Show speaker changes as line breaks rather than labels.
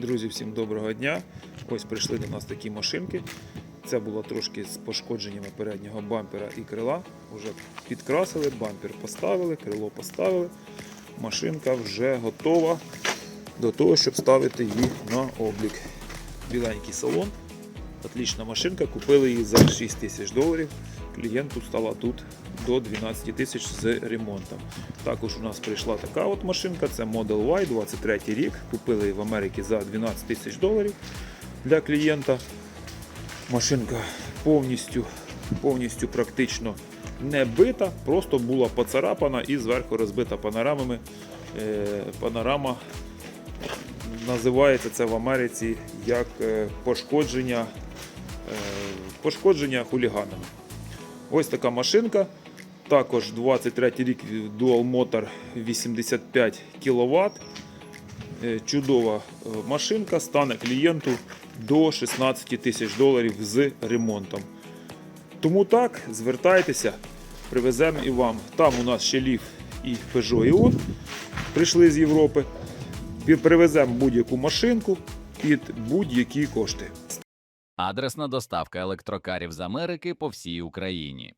Друзі, всім доброго дня. Ось прийшли до нас такі машинки. Це було трошки з пошкодженнями переднього бампера і крила. Вже підкрасили, бампер поставили, крило поставили. Машинка вже готова до того, щоб ставити її на облік. Біленький салон. Отлічна машинка. Купили її за 6 тисяч доларів. Клієнту стала тут до 12 тисяч з ремонтом. Також у нас прийшла така от машинка, це Model Y, 23 рік. Купили її в Америці за 12 тисяч доларів для клієнта. Машинка повністю, повністю практично не бита, просто була поцарапана і зверху розбита панорамами. Е, панорама називається це в Америці як е, пошкодження, е, пошкодження хуліганами. Ось така машинка. Також 23 рік Dual Motor 85 кВт. Е, Чудова машинка стане клієнту до 16 тисяч доларів з ремонтом. Тому так, звертайтеся, привеземо і вам. Там у нас ще ліф і Peugeot Ion прийшли з Європи. Привеземо будь-яку машинку під будь-які кошти.
Адресна доставка електрокарів з Америки по всій Україні.